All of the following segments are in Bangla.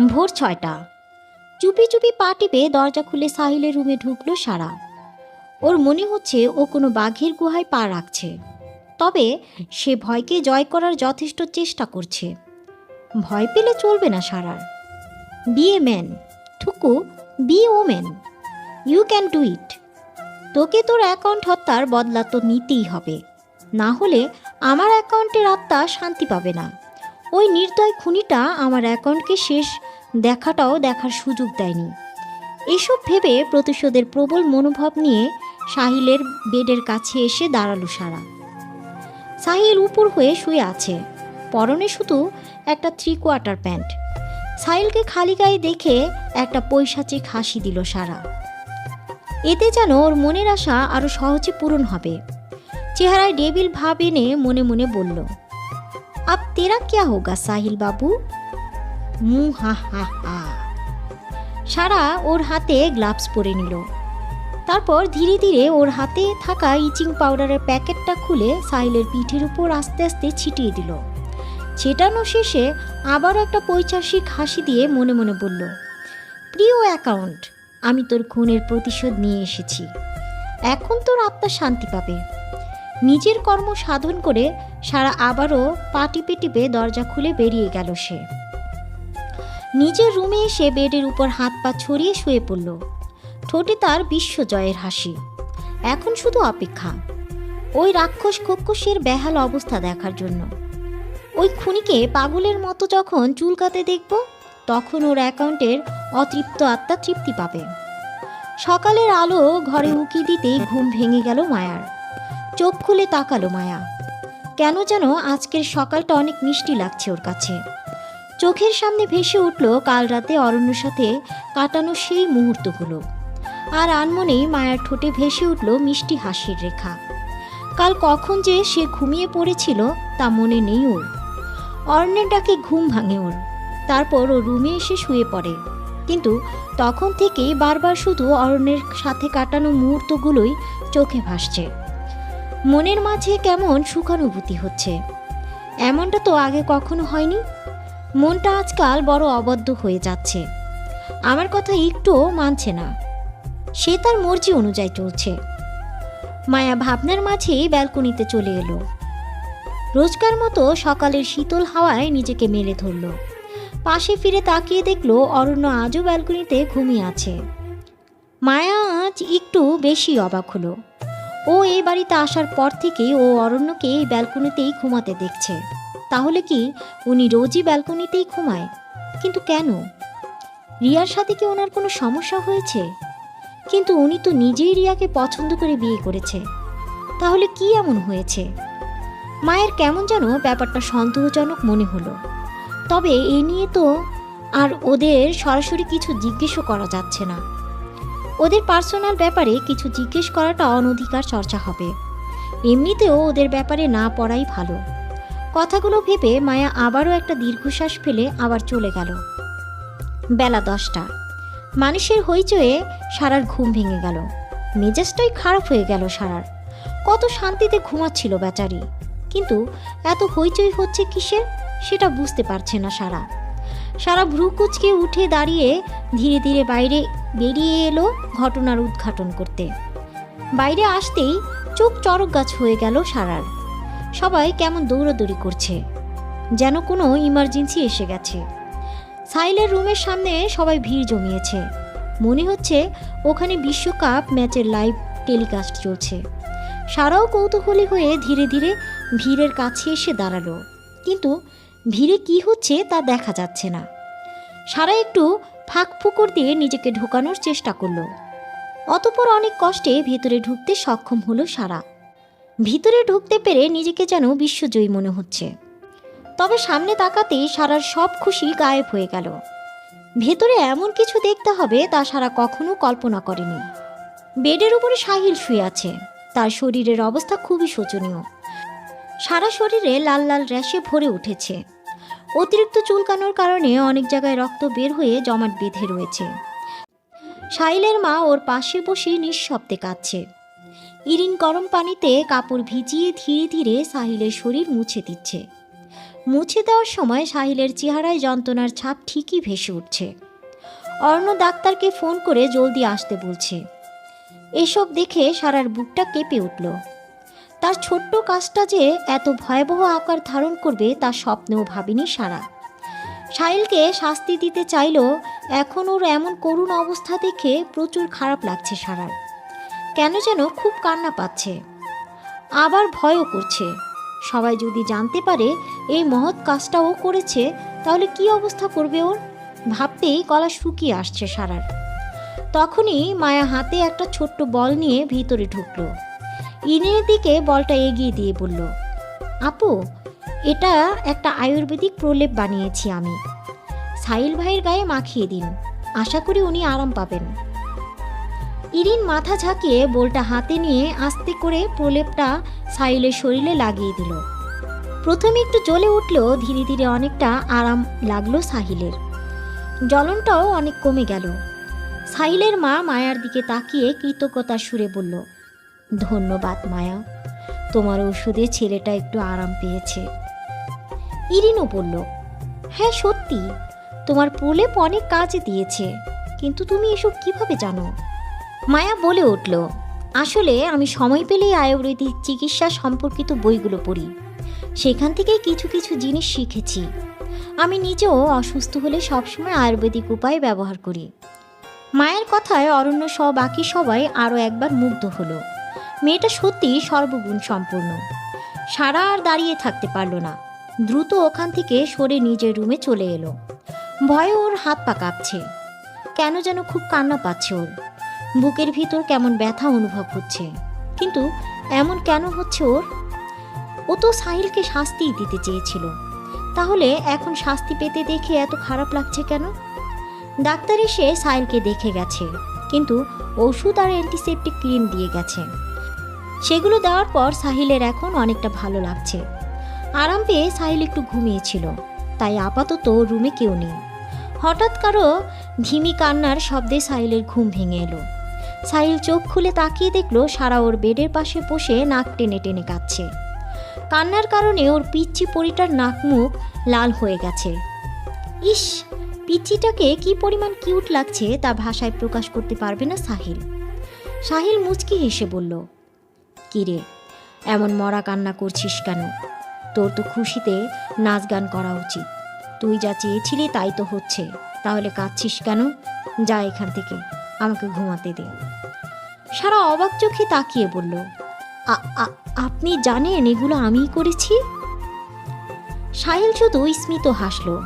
ভোর ছয়টা। চুপি চুপি পা টিপে দরজা খুলে সাহিলের রুমে ঢুকলো সারা। ওর মনে হচ্ছে ও কোনো বাঘের গুহায় পা রাখছে। তবে সে ভয়কে জয় করার যথেষ্ট চেষ্টা করছে। ভয় পেলে চলবে না সারার। Be a man ঠুকু be a man you can do it তোকে তোর অ্যাকাউন্ট হত্যার বদলা তো নিতেই হবে। না হলে আমার অ্যাকাউন্টের আত্মা শান্তি পাবে না। ওই নির্দয় খুনিটা আমার অ্যাকাউন্টকে শেষ দেখাটাও দেখার সুযোগ দেয়নি। এসব ভেবে প্রতিশোধের প্রবল মনোভাব নিয়ে সাহিলের বেডের কাছে এসে দাঁড়াল সারা। সাহিল উপর হয়ে শুয়ে আছে। পরনে শুধু একটা থ্রি কোয়ার্টার প্যান্ট। সাহিলকে খালি গায়ে দেখে একটা পৈশাচিক হাসি দিল সারা। এতে যেন ওর মনের আশা আরও সহজে পূরণ হবে। চেহারায় ডেবিল ভাব এনে মনে মনে বলল अब तेरा क्या होगा সাহিল বাবু মু হা হা হা সারা ওর হাতে গ্লাভস পরে নিল তারপর ধীরে ধীরে ওর হাতে থাকা ইচিং পাউডারের প্যাকেটটা খুলে সাহিলের পিঠের উপর আস্তে আস্তে ছিটিয়ে দিল ছেটানো শেষে আবারও একটা পৈচাসিক হাসি দিয়ে মনে মনে বলল প্রিয় অ্যাকাউন্ট আমি তোর খুনের প্রতিশোধ নিয়ে এসেছি এখন তোর আত্মা শান্তি পাবে নিজের কর্ম সাধন করে সারা আবারও পা টিপে টিপে দরজা খুলে বেরিয়ে গেল সে। নিজের রুমে এসে বেডের উপর হাত পা ছড়িয়ে শুয়ে পড়ল। ঠোঁটে তার বিশ্বজয়ের হাসি। এখন শুধু অপেক্ষা। ওই রাক্ষস কক্ষসের বেহাল অবস্থা দেখার জন্য। ওই খুনিকে পাগলের মতো যখন চুলকাতে দেখব, তখন ওর অ্যাকাউন্টের অতৃপ্ত আত্মা তৃপ্তি পাবে। সকালের আলো ঘরে উকি দিতেই ঘুম ভেঙে গেল মায়ার। চোখ খুলে তাকালো মায়া। কেন যেন আজকের সকালটা অনেক মিষ্টি লাগছে ওর কাছে। চোখের সামনে ভেসে উঠল কাল রাতে অরণ্যর সাথে কাটানো সেই মুহূর্তগুলো। আর আনমনেই মায়ার ঠোঁটে ভেসে উঠল মিষ্টি হাসির রেখা। কাল কখন যে সে ঘুমিয়ে পড়েছিল তা মনে নেই ওর। অরণ্যের ডাকে ঘুম ভাঙে ওর। তারপর ও রুমে এসে শুয়ে পড়ে। কিন্তু তখন থেকেই বারবার শুধু অরণ্যের সাথে কাটানো মুহূর্তগুলোই চোখে ভাসছে। মনের মাঝে কেমন সুখানুভূতি হচ্ছে? এমনটা তো আগে কখনো হয়নি। মনটা আজকাল বড় অবদ্ধ হয়ে যাচ্ছে। আমার কথা একটুও মানছে না। সে তার মর্জি অনুযায়ী চলছে। মায়া ভাবনার মাঝেই ব্যালকনিতে চলে এলো। রোজকার মতো সকালের শীতল হাওয়ায় নিজেকে মেলে ধরল। পাশে ফিরে তাকিয়ে দেখল অরণ্য আজও ব্যালকনিতে ঘুমিয়ে আছে। মায়া আজ একটু বেশি অবাক হলো। ও এই বাড়িতে আসার পর থেকে ও অরণ্যকে এই ব্যালকনিতেই ঘুমাতে দেখছে। তাহলে কি উনি রোজই ব্যালকনিতেই ঘুমায়? কিন্তু কেন? রিয়ার সাথে কি ওনার কোনো সমস্যা হয়েছে? কিন্তু উনি তো নিজেই রিয়াকে পছন্দ করে বিয়ে করেছে। তাহলে কি এমন হয়েছে? মায়ের কেমন যেন ব্যাপারটা সন্দেহজনক মনে হলো। তবে এ নিয়ে তো আর ওদের সরাসরি কিছু জিজ্ঞেসও করা যাচ্ছে না। ওদের পার্সোনাল ব্যাপারে কিছু জিজ্ঞেস করাটা অনধিকার চর্চা হবে। এমনিতেও ওদের ব্যাপারে না পড়াই ভালো। কথাগুলো ভেবে মায়া আবারও একটা দীর্ঘশ্বাস ফেলে আবার চলে গেল। বেলা দশটা। মানুষের হইচয়ে সারার ঘুম ভেঙে গেল। মেজাজটাই খারাপ হয়ে গেল সারার। কত শান্তিতে ঘুমাচ্ছিল বেচারি। কিন্তু এত হইচই হচ্ছে কিসের সেটা বুঝতে পারছে না সারা। সারা ভ্রু কুচকে উঠে দাঁড়িয়ে ধীরে ধীরে বাইরে বেরিয়ে এলো ঘটনার উদ্ঘাটন করতে। বাইরে আসতেই চোখ চরক গাছ হয়ে গেল সারার। সবাই কেমন দৌড়াদৌড়ি করছে। যেন কোনো ইমার্জেন্সি এসে গেছে। সাইলের রুমের সামনে সবাই ভিড় জমিয়েছে। মনে হচ্ছে ওখানে বিশ্বকাপ ম্যাচের লাইভ টেলিকাস্ট চলছে। সারাও কৌতূহলী হয়ে ধীরে ধীরে ভিড়ের কাছে এসে দাঁড়াল। কিন্তু ভিড়ে কি হচ্ছে তা দেখা যাচ্ছে না। সারা একটু ফাঁক ফুকর দিয়ে নিজেকে ঢোকানোর চেষ্টা করল। অতপর অনেক কষ্টে ভেতরে ঢুকতে সক্ষম হলো সারা। ভিতরে ঢুকতে পেরে নিজেকে যেন বিশ্বজয়ী মনে হচ্ছে। তবে সামনে তাকাতেই সারার সব খুশি গায়েব হয়ে গেল। ভেতরে এমন কিছু দেখতে হবে তা সারা কখনো কল্পনা করেনি। বেডের উপরে সাহিল শুয়ে আছে। তার শরীরের অবস্থা খুবই শোচনীয়। সারা শরীরে লাল লাল র্যাশে ভরে উঠেছে। অতিরিক্ত চুলকানোর কারণে অনেক জায়গায় রক্ত বের হয়ে জমাট বেঁধে রয়েছে। সাইলের মা ওর পাশে বসে নিঃশব্দে কাঁদছে। ইরিন গরম পানিতে কাপড় ভিজিয়ে ধীরে ধীরে সাহিলের শরীর মুছে দিচ্ছে। মুছে দেওয়ার সময় সাহিলের চেহারায় যন্ত্রণার ছাপ ঠিকই ভেসে উঠছে। অর্ণ ডাক্তারকে ফোন করে জলদি আসতে বলছে। এসব দেখে সারার বুকটা কেঁপে উঠল। তার ছোট্ট কাজটা যে এত ভয়াবহ আকার ধারণ করবে তা স্বপ্নেও ভাবেনি সারা। সাহিলকে শাস্তি দিতে চাইলেও এখন ওর এমন করুণ অবস্থা দেখে প্রচুর খারাপ লাগছে সারার। কেন যেন খুব কান্না পাচ্ছে। আবার ভয়ও করছে। সবাই যদি জানতে পারে এই মহৎ কাজটা ও করেছে, তাহলে কি অবস্থা করবে ওর? ভাবতেই গলা শুকিয়ে আসছে সারার। তখনই মায়া হাতে একটা ছোট্ট বল নিয়ে ভিতরে ঢুকলো। ইনের দিকে বলটা এগিয়ে দিয়ে বলল, আপু, এটা একটা আয়ুর্বেদিক প্রলেপ বানিয়েছি আমি। সাইল ভাইয়ের গায়ে মাখিয়ে দিন, আশা করি উনি আরাম পাবেন ইরিন মাথা ঝাঁকিয়ে বোলটা হাতে নিয়ে আস্তে করে প্রলেপটা সাইলের শরীরে লাগিয়ে দিল। প্রথমে একটু জ্বলে উঠলেও ধীরে ধীরে অনেকটা আরাম লাগল সাহিলের। জ্বলনটাও অনেক কমে গেল। সাহিলের মা মায়ার দিকে তাকিয়ে কৃতজ্ঞতার সুরে বলল ধন্যবাদ, মায়া। তোমার ওষুধে ছেলেটা একটু আরাম পেয়েছে। ইরিনও বলল হ্যাঁ সত্যি। তোমার প্রলেপ অনেক কাজে দিয়েছে, কিন্তু তুমি এসব কীভাবে জানো? মায়া বলে উঠল, আসলে আমি সময় পেলেই আয়ুর্বেদিক চিকিৎসা সম্পর্কিত বইগুলো পড়ি। সেখান থেকে কিছু কিছু জিনিস শিখেছি। আমি নিজেও অসুস্থ হলে সবসময় আয়ুর্বেদিক উপায় ব্যবহার করি। মায়ের কথায় অরণ্য সহ বাকি সবাই আরও একবার মুগ্ধ হলো। মেয়েটা সত্যি সর্বগুণ সম্পূর্ণ। সারা আর দাঁড়িয়ে থাকতে পারল না। দ্রুত ওখান থেকে সরে নিজের রুমে চলে এলো। ভয়ে ওর হাত পা কাঁপছে। কেন যেন খুব কান্না পাচ্ছে ওর। বুকের ভিতর কেমন ব্যথা অনুভব হচ্ছে। কিন্তু এমন কেন হচ্ছে ওর? ও তো সাহিলকে শাস্তিই দিতে চেয়েছিল। তাহলে এখন শাস্তি পেতে দেখে এত খারাপ লাগছে কেন? ডাক্তার এসে সাহিলকে দেখে গেছে। কিন্তু ওষুধ আর অ্যান্টিসেপটিক ক্রিম দিয়ে গেছে। সেগুলো দেওয়ার পর সাহিলের এখন অনেকটা ভালো লাগছে। আরাম পেয়ে সাহিল একটু ঘুমিয়েছিল। তাই আপাতত রুমে কেউ নেই। হঠাৎ কারও ধিমি কান্নার শব্দে সাহিলের ঘুম ভেঙে এলো। সাহিল চোখ খুলে তাকিয়ে দেখল সারা ওর বেডের পাশে বসে নাক টেনে টেনে কাচ্ছে কান্নার কারণে ওর পিচ্ছি পরিটার নাক মুখ লাল হয়ে গেছে। ইস পিচ্ছিটাকে কি পরিমাণ কিউট লাগছে তা ভাষায় প্রকাশ করতে পারবে না সাহিল। সাহিল মুচকি হেসে বলল কিরে? এমন মরা কান্না করছিস কেন? তোর তো খুশিতে নাচ গান করা উচিত। তুই যা চেয়েছিলি তাই তো হচ্ছে। তাহলে কাঁদছিস কেন? যা এখান থেকে, আমাকে ঘুমাতে দে। সারা অবাক চোখে তাকিয়ে বলল, "আ- আ- আপনি জানেন এগুলো আমিই করেছি? সাহিল শুধু স্মিত হাসলো,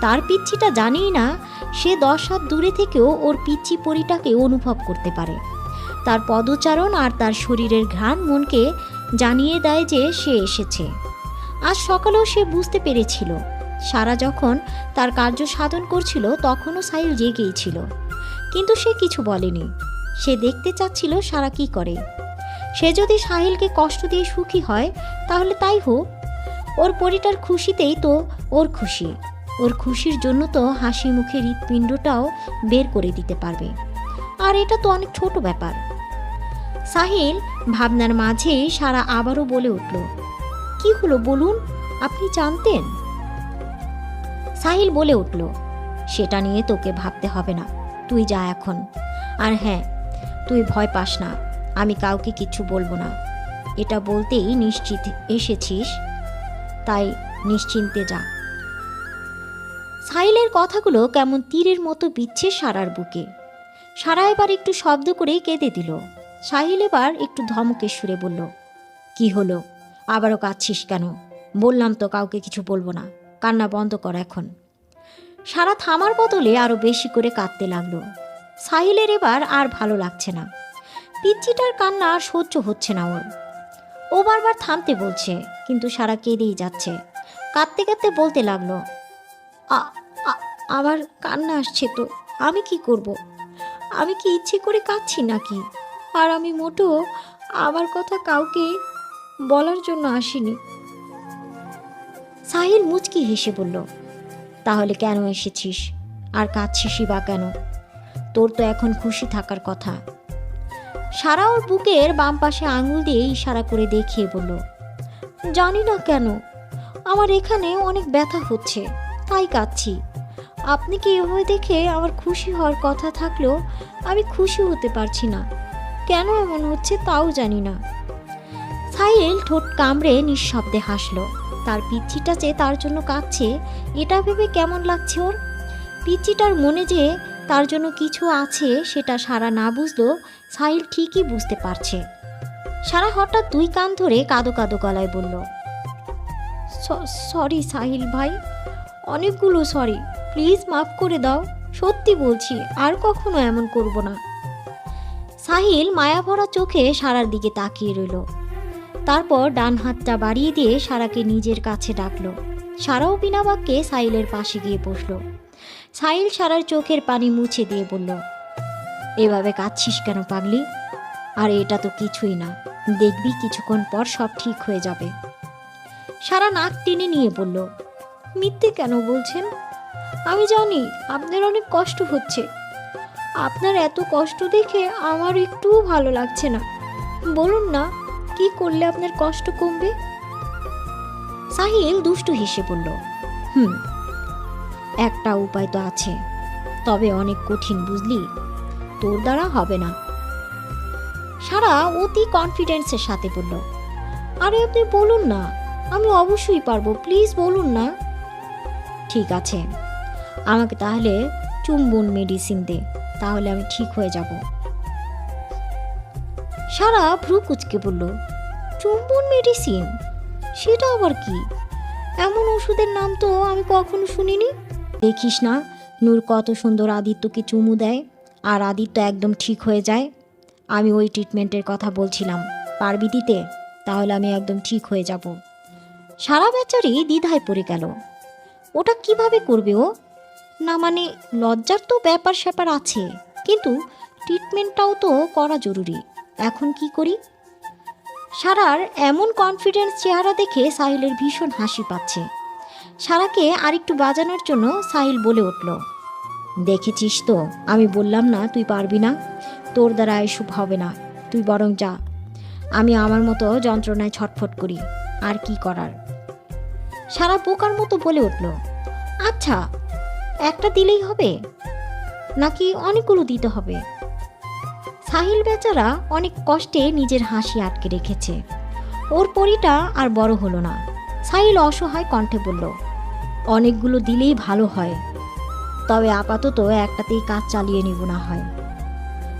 তার পিচ্ছিটা জানেই না, সে দশ হাত দূরে থেকেও ওর পিচ্ছি পরিটাকে অনুভব করতে পারে। তার পদচারণ আর তার শরীরের ঘ্রাণ মনকে জানিয়ে দেয় যে সে এসেছে। আজ সকালেও সে বুঝতে পেরেছিল। সারা যখন তার কার্য সাধন করছিল, তখনও সাহিল জেগেই ছিল। কিন্তু সে কিছু বলেনি। সে দেখতে চাচ্ছিল সারা কি করে। সে যদি সাহিলকে কষ্ট দিয়ে সুখী হয়, তাহলে তাই হোক। ওর পরিটার খুশিতেই তো ওর খুশি। ওর খুশির জন্য তো হাসি মুখে হৃৎপিণ্ডটাও বের করে দিতে পারবে। আর এটা তো অনেক ছোট ব্যাপার। সাহিল ভাবনার মাঝে সারা আবারও বলে উঠল, কি হলো বলুন, আপনি জানতেন? সাহিল বলে উঠল, সেটা নিয়ে তোকে ভাবতে হবে না, তুই যা এখন। আর হ্যাঁ তুই ভয় পাস না, আমি কাউকে কিছু বলব না। এটা বলতেই নিশ্চিত এসেছিস, তাই নিশ্চিন্তে যা। সাহিলের কথাগুলো কেমন তীরের মতো বিচ্ছে সারার বুকে। সারা এবার একটু শব্দ করেই কেঁদে দিল। সাহিল এবার একটু ধমকে সুরে বলল, কি হলো? আবারও কাঁদছিস কেন? বললাম তো কাউকে কিছু বলব না। কান্না বন্ধ কর এখন। সারা থামার বদলে আরও বেশি করে কাঁদতে লাগল। সাহিলের এবার আর ভালো লাগছে না। পিচ্চিটার কান্না আর সহ্য হচ্ছে না ওর। ও বারবার থামতে বলছে, কিন্তু সারা কেঁদেই যাচ্ছে। কাঁদতে কাঁদতে বলতে লাগল, "আ- আ- আমার কান্না আসছে তো, আমি কি করব। আমি কি ইচ্ছে করে কাঁদছি নাকি? আর আমি মোটো আমার কথা কাউকে বলার জন্য আসিনি। সাহিল মুচকি হেসে বলল, তাহলে কেন এসেছিস? আর কাঁদছিসই বা কেন? তোর তো এখন খুশি থাকার কথা। সারা ওর বুকের বাম পাশে আঙুল দিয়ে ইশারা করে দেখিয়ে বলল, জানি না কেন, আমার এখানে অনেক ব্যথা হচ্ছে, তাই কাঁদছি। আপনি কি এভাবে দেখে আমার খুশি হওয়ার কথা থাকলেও আমি খুশি হতে পারছি না। কেন এমন হচ্ছে তাও জানি না। সাইল ঠোঁট কামড়ে নিঃশব্দে হাসলো। তার পিচ্ছিটা যে তার জন্য কাঁদছে, এটা ভেবে কেমন লাগছে ওর? পিচ্ছিটার মনে যে তার জন্য কিছু আছে, সেটা সারা না বুঝলেও সাহিল ঠিকই বুঝতে পারছে। সারা হঠাৎ দুই কান ধরে কাঁদো কাদো গলায় বলল সরি সাহিল ভাই, অনেকগুলো সরি। প্লিজ মাফ করে দাও। সত্যি বলছি, আর কখনো এমন করব না। সাহিল মায়াভরা চোখে সারার দিকে তাকিয়ে রইল। তারপর ডান হাতটা বাড়িয়ে দিয়ে সারাকে নিজের কাছে ডাকলো। সারাও বিনা বাক্যে সাহিলের পাশে গিয়ে বসল। সাহিল সারার চোখের পানি মুছে দিয়ে বলল, এভাবে কাঁদছিস কেন পাগলি? আর এটা তো কিছুই না। দেখবি কিছুক্ষণ পর সব ঠিক হয়ে যাবে। সারা নাক টেনে নিয়ে বলল, মিথ্যে কেন বলছেন? আমি জানি আপনার অনেক কষ্ট হচ্ছে। আপনার এত কষ্ট দেখে আমার একটুও ভালো লাগছে না। বলুন না, কি করলে আপনার কষ্ট কমবে? সাহিল দুষ্টু হেসে পড়ল। হুম, একটা উপায় তো আছে। তবে অনেক কঠিন, বুঝলি? তোর দ্বারা হবে না। সারা অতি কনফিডেন্সের সাথে বলল আরে আপনি বলুন না, আমি অবশ্যই পারব প্লিজ বলুন না। ঠিক আছে, আমাকে তাহলে চুম্বন মেডিসিন দে। তাহলে আমি ঠিক হয়ে যাব। সারা ভ্রু কুচকে বলল, চুম্বন মেডিসিন সেটা আবার কি? এমন ওষুধের নাম তো আমি কখনো শুনিনি। দেখিস না, নূর কত সুন্দর আদিত্যকে চুমু দেয়, আর আদিত্য একদম ঠিক হয়ে যায়। আমি ওই ট্রিটমেন্টের কথা বলছিলাম, পারবি দিতে? তাহলে আমি একদম ঠিক হয়ে যাব। সারা বেচারি দ্বিধায় পড়ে গেল। ওটা কীভাবে করবে ও? না মানে লজ্জার তো ব্যাপার স্যাপার আছে, কিন্তু ট্রিটমেন্টটাও তো করা জরুরি। এখন কি করি? সারার এমন কনফিডেন্স চেহারা দেখে সাহিলের ভীষণ হাসি পাচ্ছে। সারাকে আরেকটু বাজানোর জন্য সাহিল বলে উঠল, দেখেছিস তো, আমি বললাম না তুই পারবি না। তোর দ্বারা এসব হবে না, তুই বরং যা। আমি আমার মতো যন্ত্রণায় ছটফট করি, আর কি করার? সারা বোকার মতো বলে উঠল আচ্ছা একটা দিলেই হবে? নাকি অনেকগুলো দিতে হবে? সাহিল বেচারা অনেক কষ্টে নিজের হাসি আটকে রেখেছে। ওর পরিটা আর বড় হলো না। সাহিল অসহায় কণ্ঠে বলল, অনেকগুলো দিলেই ভালো হয়। তবে আপাতত একটাতেই কাজ চালিয়ে নিব না হয়।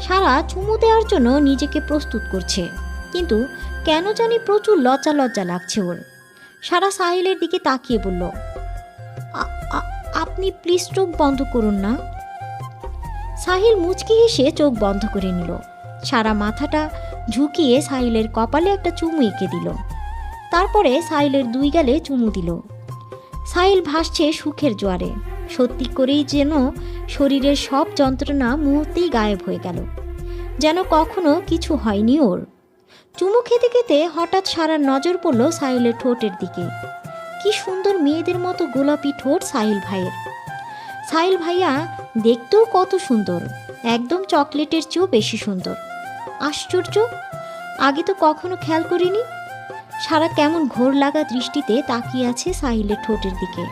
সারা চুমু দেওয়ার জন্য নিজেকে প্রস্তুত করছে। কিন্তু কেন জানি প্রচুর লজ্জা লজ্জা লাগছে ওর। সারা সাহিলের দিকে তাকিয়ে বলল "আ- আ- আপনি প্লিজ চোখ বন্ধ করুন না। সাহিল মুচকি হেসে চোখ বন্ধ করে নিল। সারা মাথাটা ঝুঁকিয়ে সাহিলের কপালে একটা চুমু এঁকে দিল। তারপরে সাহিলের দুই গালে চুমু দিল। সাহিল ভাসছে সুখের জোয়ারে। সত্যি করেই যেন শরীরের সব যন্ত্রণা মুহূর্তেই গায়েব হয়ে গেল। যেন কখনো কিছু হয়নি ওর। চুমু খেতে খেতে হঠাৎ সারার নজর পড়ল সাহিলের ঠোঁটের দিকে। কি সুন্দর মেয়েদের মতো গোলাপি ঠোঁট সাহিল ভাইয়ের। সাহিল ভাইয়া, দেখতেও কত সুন্দর। একদম চকলেটের চেয়েও বেশি সুন্দর। আশ্চর্য? আগে তো কখনো খেয়াল করিনি। সারা কেমন ঘোর লাগা দৃষ্টিতে তাকিয়ে আছে সাহিলের ঠোঁটের দিকে।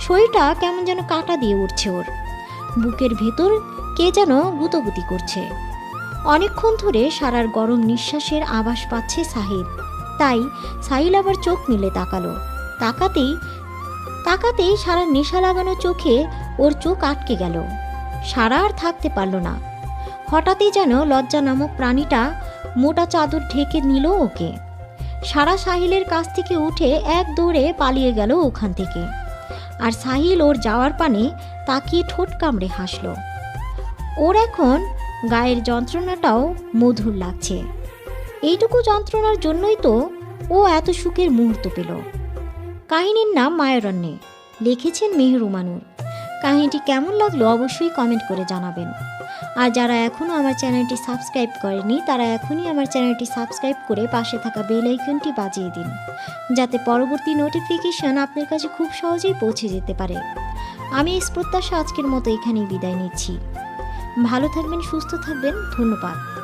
শরীরটা কেমন যেন কাটা দিয়ে উঠছে ওর। বুকের ভেতর কে যেন গুতগুতি করছে। অনেকক্ষণ ধরে সারার গরম নিঃশ্বাসের আভাস পাচ্ছে সাহিল। তাই সাহিল আবার চোখ মিলে তাকালো। তাকাতেই তাকাতেই সারা নেশা লাগানো চোখে ওর চোখ আটকে গেল। সারা আর থাকতে পারল না। হঠাৎই যেন লজ্জা নামক প্রাণীটা মোটা চাদর ঢেকে নিল ওকে। সারা সাহিলের কাছ থেকে উঠে এক দৌড়ে পালিয়ে গেল ওখান থেকে। আর সাহিল ওর যাওয়ার পানে তাকিয়ে ঠোঁট কামড়ে হাসল। ওর এখন গায়ের যন্ত্রণাটাও মধুর লাগছে। এইটুকু যন্ত্রণার জন্যই তো ও এত সুখের মুহূর্ত পেল। কাহিনীর নাম মায়রণ্যে। লিখেছেন মেহরু মানুর। কাহিনীটি কেমন লাগল অবশ্যই কমেন্ট করে জানাবেন। আর যারা এখনও আমার চ্যানেলটি সাবস্ক্রাইব করেনি, তারা এখনই আমার চ্যানেলটি সাবস্ক্রাইব করে পাশে থাকা বেল আইকনটি বাজিয়ে দিন। যাতে পরবর্তী নোটিফিকেশন আপনার কাছে খুব সহজেই পৌঁছে যেতে পারে। আমি এই প্রত্যাশা আজকের মতো এখানেই বিদায় নিচ্ছি। ভালো থাকবেন, সুস্থ থাকবেন, ধন্যবাদ।